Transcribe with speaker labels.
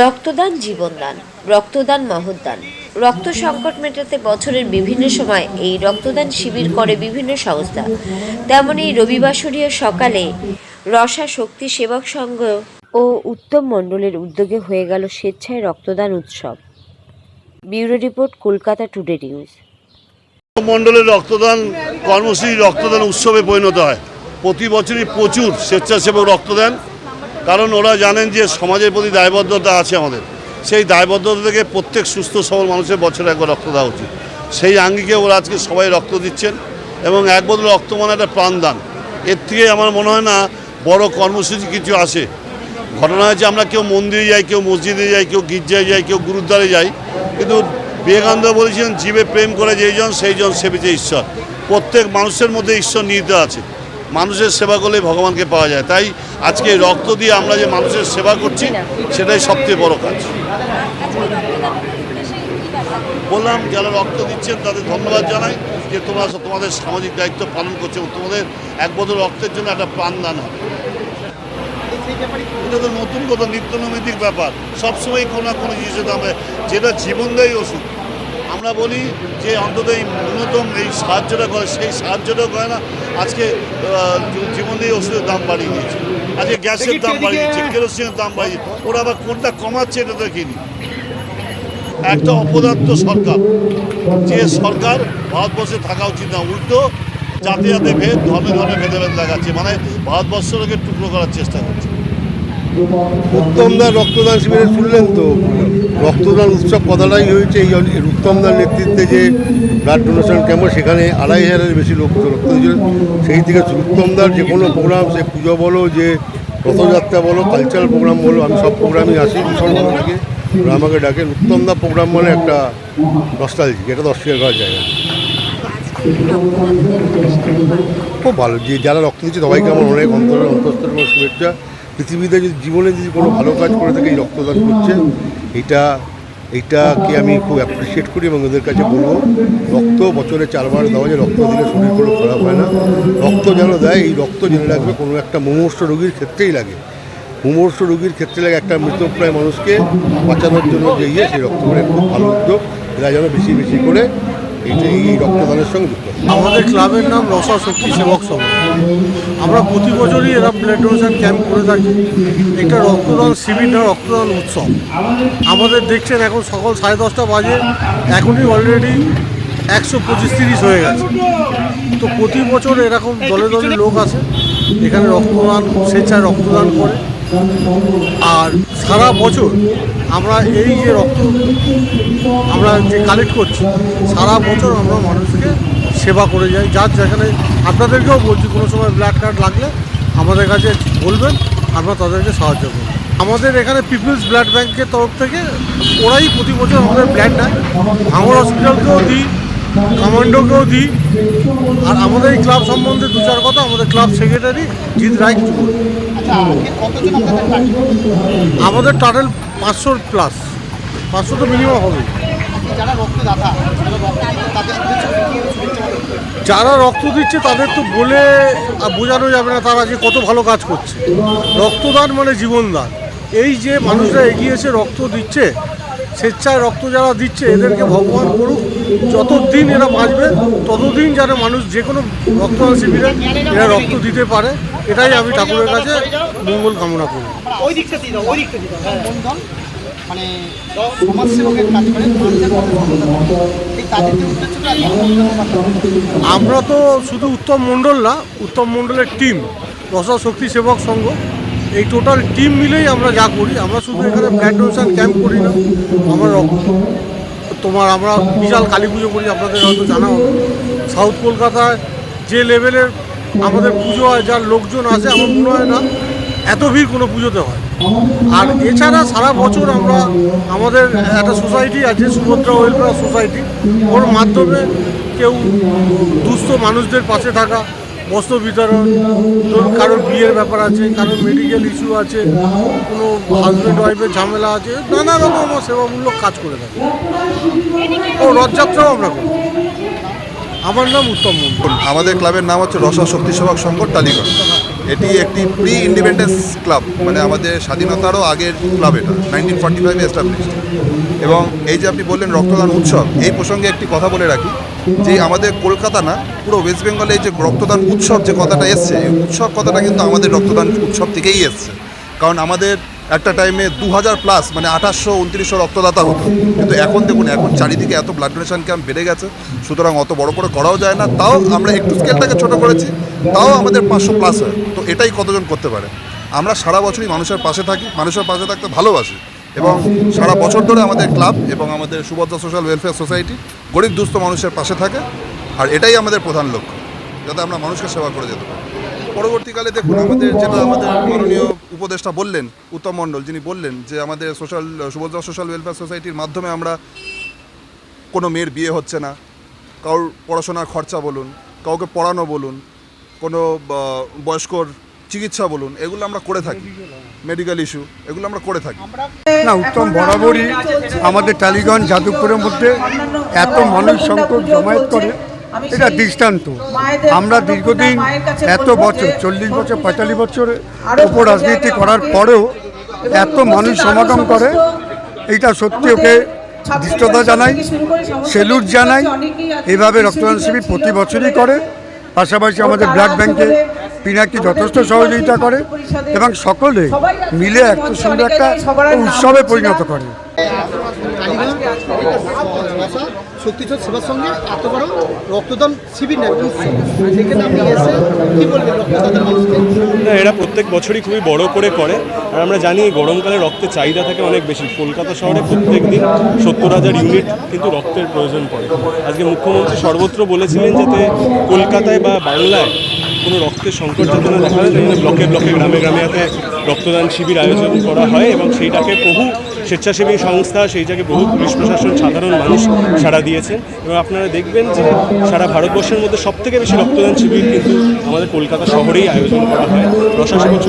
Speaker 1: রক্তদান, জীবনদান, রক্তদান, মহৎদান। রক্ত সংকট মেটাতে বছরের বিভিন্ন সময় এই রক্তদান শিবির করে বিভিন্ন সংস্থা। তেমনি রবিবাসরীয় সকালে রসা শক্তি সেবক সংঘ ও উত্তম মণ্ডলের উদ্যোগে হয়ে গেল স্বেচ্ছায় রক্তদান উৎসব। Bureau report, Kolkata today news.
Speaker 2: মণ্ডলের রক্তদান কর্মসূচি রক্তদান উৎসবে পরিণত হয়। প্রতি বছরই প্রচুর স্বেচ্ছাসেবক রক্ত দেন কারণ ওরা জানেন যে সমাজের প্রতি দায়বদ্ধতা আছে আমাদের। সেই দায়বদ্ধতা থেকে প্রত্যেক সুস্থ সবল মানুষের বছরে একবার রক্ত দেওয়া উচিত। সেই আঙ্গিকে ওরা আজকে সবাই রক্ত দিচ্ছেন এবং এক বদল রক্ত মানে একটা প্রাণদান। এর থেকে আমার মনে হয় না বড় কর্মসূচি কিছু আসে। ঘটনা হয়েছে আমরা কেউ মন্দিরে যাই, কেউ মসজিদে যাই, কেউ গির্জায় যাই, কেউ গুরুদ্বারে যাই। কিন্তু বিবেকানন্দ বলেছেন জীবে প্রেম করে যেইজন সেইজন সেবিছে ঈশ্বর। প্রত্যেক মানুষের মধ্যে ঈশ্বর নিহিত আছে। মানুষের সেবা করলে ভগবানকে পাওয়া যায়। তাই আজকে রক্ত দিয়ে আমরা যে মানুষের সেবা করছি সেটাই সবচেয়ে বড় কাজ। বললাম যারা রক্ত দিচ্ছেন তাদের ধন্যবাদ জানাই যে তোমরা তোমাদের সামাজিক দায়িত্ব পালন করছ এবং তোমাদের এক বছর রক্তের জন্য একটা প্রাণদান হবে। এটা তো নতুন কথা নিত্য নৈমিত্তিক ব্যাপার। সবসময় কোনো না কোনো জিনিসের দাম যেটা জীবনদায়ী ওষুধ। আমরা বলি যে অন্তত এই ন্যূনতম এই সাহায্যটা করে সেই সাহায্যটাও করে না। আজকে জীবন দিয়ে ওষুধের দাম বাড়িয়ে দিয়েছে। আজকে গ্যাসের দাম বাড়িয়ে দিচ্ছে কেরোসিনের দাম বাড়িয়ে ওরা আবার কোনটা কমাচ্ছে এটা দেখিনি। একটা অপদার্থ সরকার যে সরকার ভারতবর্ষে থাকা উচিত না উল্টো জাতি জাতি ভেদ ধর্মে ধর্মে ভেদাভেদ লাগাচ্ছে। মানে ভারতবর্ষকে টুকরো করার চেষ্টা করছে।
Speaker 3: উত্তমদার রক্তদান শিবিরে শুনলেন তো। রক্তদান উৎসব কথাটাই হয়েছে? এই উত্তমদার নেতৃত্বে যে ব্লাড ডোনেশন ক্যাম্প, সেখানে আড়াই হাজারের বেশি লোক রক্ত দিয়েছিল। সেই থেকে উত্তমদার যে কোনো প্রোগ্রাম, সে পুজো বলো, যে রথযাত্রা বলো কালচারাল প্রোগ্রাম বলো, আমি সব প্রোগ্রামে আসি, ভীষণ ভালো লাগে ওরা আমাকে ডাকেন উত্তমদা প্রোগ্রাম মানে একটা নস্টালজি এটা দশ অস্বীকার করা না খুব ভালো, যে যারা রক্ত দিচ্ছে সবাইকে আমার অনেক অন্তরের অন্তঃস্থের শুভেচ্ছা। পৃথিবীতে যদি জীবনে যদি কোনো ভালো কাজ করে থাকে, এই রক্তদান করছে এটা এইটাকে আমি খুব অ্যাপ্রিসিয়েট করি এবং ওদের কাছে বলব, রক্ত বছরে চারবার দেওয়া যায়, রক্ত দিলে শরীর কোনো খারাপ হয় না। রক্ত যেন দেয়, এই রক্ত জেনে রাখবে, কোনো একটা মুমূর্ষ রোগীর ক্ষেত্রেই লাগে। মুমূর্ষ রোগীর ক্ষেত্রে লাগে একটা মৃতপ্রায় মানুষকে বাঁচানোর জন্য যে ইয়ে সেই রক্ত করে খুব ভালো উদ্যোগ। এরা যেন বেশি বেশি করে এইটা এই রক্তদানের
Speaker 4: আমাদের ক্লাবের নাম রসা শক্তি সেবক সংঘ আমরা প্রতি বছরই এরা ব্লাড ডোনেশন ক্যাম্প করে থাকি। এটা রক্তদান শিবির না, রক্তদান উৎসব। আমাদের দেখছেন এখন সকাল সাড়ে দশটা বাজে, এখনই অলরেডি একশো পঁচিশ তিরিশ হয়ে গেছে। তো প্রতি বছর এরকম দলে দলে লোক আসে, এখানে রক্তদান, স্বেচ্ছায় রক্তদান করে। আর সারা বছর আমরা এই যে রক্ত আমরা যে কালেক্ট করছি, সারা বছর আমরা মানুষকে সেবা করে যাই। যার যেখানে আপনাদেরকেও বলছি, কোনো সময় ব্লাড কার্ড লাগলে আমাদের কাছে বলবেন, আমরা তাদেরকে সাহায্য করব। আমাদের এখানে পিপলস ব্লাড ব্যাংকের তরফ থেকে ওরাই প্রতি বছর আমাদের ব্লাড নেয়। আমার হসপিটালকেও দিই কমান্ডোকেও দিই। আর আমাদের এই ক্লাব সম্বন্ধে দু চার কথা আমাদের ক্লাব সেক্রেটারি জিৎ রায় কিছু বলবেন। আমাদের টোটাল পাঁচশোর প্লাস পাঁচশো তো মিনিমাম হবে।
Speaker 5: যারা রক্ত
Speaker 4: দিচ্ছে তাদের তো বলে আর বোঝানো যাবে না তারা যে কত ভালো কাজ করছে। রক্তদান মানে জীবনদান। এই যে মানুষরা এগিয়েছে রক্ত দিচ্ছে স্বেচ্ছায় রক্ত যারা দিচ্ছে এদেরকে ভগবান করুক। যতদিন এরা বাঁচবে ততদিন যেন মানুষ যে কোনো রক্তদান শিবিরে এরা রক্ত দিতে পারে। এটাই আমি ঠাকুরের কাছে মঙ্গল কামনা করি।
Speaker 5: ওই দিকটা দিয়ে ওই দিকটা দিয়ে মানে সমাজসেবকের কাজ করে
Speaker 4: আমরা তো শুধু উত্তম মণ্ডল না উত্তম মণ্ডলের টিম রসা শক্তি সেবক সংঘ। এই টোটাল টিম মিলেই আমরা যা করি, আমরা শুধু এখানে ব্লাড ক্যাম্প করি না, আমরা তোমার আমরা বিশাল কালী পুজো করি, আপনাদের হয়তো জানা হবে। সাউথ কলকাতায় যে লেভেলের আমাদের পুজো হয়, যার লোকজন আসে, আমার মনে হয় না এত ভিড় কোনো পুজোতে হয়। আর এছাড়া সারা বছর আমরা আমাদের একটা সোসাইটি আছে, সুভদ্রা ওয়েলফেয়ার সোসাইটি ওর মাধ্যমে কেউ দুস্থ মানুষদের পাশে থাকা বস্ত্র বিতরণ, ধরুন কারোর বিয়ের ব্যাপার আছে, কারোর মেডিকেল ইস্যু আছে, কোনো হাজব্যান্ড ওয়াইফের ঝামেলা আছে, নানা রকম সেবামূলক কাজ করে থাকি। ও রথযাত্রাও আমরা করি। আমার নাম উত্তম
Speaker 6: আমাদের ক্লাবের নাম হচ্ছে রসা শক্তি সেবক সংকট টালিগঞ্জ এটি একটি প্রি ইন্ডিপেন্ডেন্স ক্লাব মানে আমাদের স্বাধীনতারও আগের ক্লাব এটা নাইনটিন ফর্টি ফাইভে এস্টাবলিশড এবং এই যে আপনি বললেন রক্তদান উৎসব, এই প্রসঙ্গে একটি কথা বলে রাখি, যে আমাদের কলকাতা না, পুরো ওয়েস্ট বেঙ্গলে যে রক্তদান উৎসব যে কথাটা এসছে, এই উৎসব কথাটা কিন্তু আমাদের রক্তদান উৎসব থেকেই এসছে। কারণ আমাদের একটা টাইমে দু হাজার প্লাস মানে আঠাশশো উনত্রিশশো রক্তদাতা হতো। কিন্তু এখন দেখুন, এখন চারিদিকে এত ব্লাড ডোনেশন ক্যাম্প বেড়ে গেছে, সুতরাং অত বড় করে করাও যায় না। তাও আমরা একটু স্কেলটাকে ছোট করেছি, তাও আমাদের পাঁচশো প্লাস হয়। তো এটাই কতজন করতে পারে? আমরা সারা বছরই মানুষের পাশে থাকি, মানুষের পাশে থাকতে ভালোবাসি। এবং সারা বছর ধরে আমাদের ক্লাব এবং আমাদের সুভদ্রা সোশ্যাল ওয়েলফেয়ার সোসাইটি গরিব দুস্থ মানুষের পাশে থাকে, আর এটাই আমাদের প্রধান লক্ষ্য, যাতে আমরা মানুষকে সেবা করে যেতে পারি। পরবর্তীকালে দেখুন, আমাদের যেটা আমাদের মাননীয় উপদেষ্টা বললেন, উত্তম মণ্ডল, যিনি বললেন যে আমাদের সোশ্যাল সুভদ্রা সোশ্যাল ওয়েলফেয়ার সোসাইটির মাধ্যমে আমরা কোনো মেয়ের বিয়ে হচ্ছে না। কারোর পড়াশোনার খরচা বলুন, কাউকে পড়ানো বলুন, কোনো বয়স্কর চিকিৎসা বলুন, এগুলো আমরা করে থাকি। মেডিকেল ইস্যু এগুলো আমরা করে থাকি।
Speaker 7: না, উত্তম, বরাবরই আমাদের টালিগঞ্জ, যাদবপুরের মধ্যে এত মানুষ সংখ্যক জমায়েত করে এটা দৃষ্টান্ত। আমরা দীর্ঘদিন এত বছর চল্লিশ বছর পঁয়তাল্লিশ বছরের ওপর রাজনীতি করার পরেও এত মানুষ সমাগম করে এইটা সত্যি ওকে দৃষ্টতা জানাই সেলুট জানাই এভাবে রক্তদান শিবির প্রতি বছরই করে পাশাপাশি আমাদের ব্লাড ব্যাংকে পিনাকি যথেষ্ট সহযোগিতা করে এবং সকলে মিলে এত সুন্দর একটা উৎসবে পরিণত করে।
Speaker 5: শক্তিচোর সেবার সঙ্গে এত বড় রক্তদান শিবির
Speaker 8: না এরা প্রত্যেক বছরই খুবই বড় করে করে। আর আমরা জানি গরমকালে রক্তের চাহিদা থাকে অনেক বেশি। কলকাতা শহরে প্রত্যেক দিন সত্তর হাজার ইউনিট কিন্তু রক্তের প্রয়োজন পড়ে। আজকে মুখ্যমন্ত্রী সর্বত্র বলেছিলেন যাতে কলকাতায় বা বাংলায় কোনো রক্তের সংকট যাতে না দেখা যায় তাই ব্লকে ব্লকে, গ্রামে গ্রামে যাতে রক্তদান শিবির আয়োজন করা হয় এবং সেইটাকে বহু স্বেচ্ছাসেবী সংস্থা সেই জায়গায় বহু পুলিশ প্রশাসন, সাধারণ মানুষ সাড়া দিয়েছেন। এবং আপনারা দেখবেন যে সারা ভারতবর্ষের মধ্যে সবথেকে বেশি রক্তদান শিবির কিন্তু আমাদের কলকাতা শহরেই আয়োজন করা হয়। রসাসেবক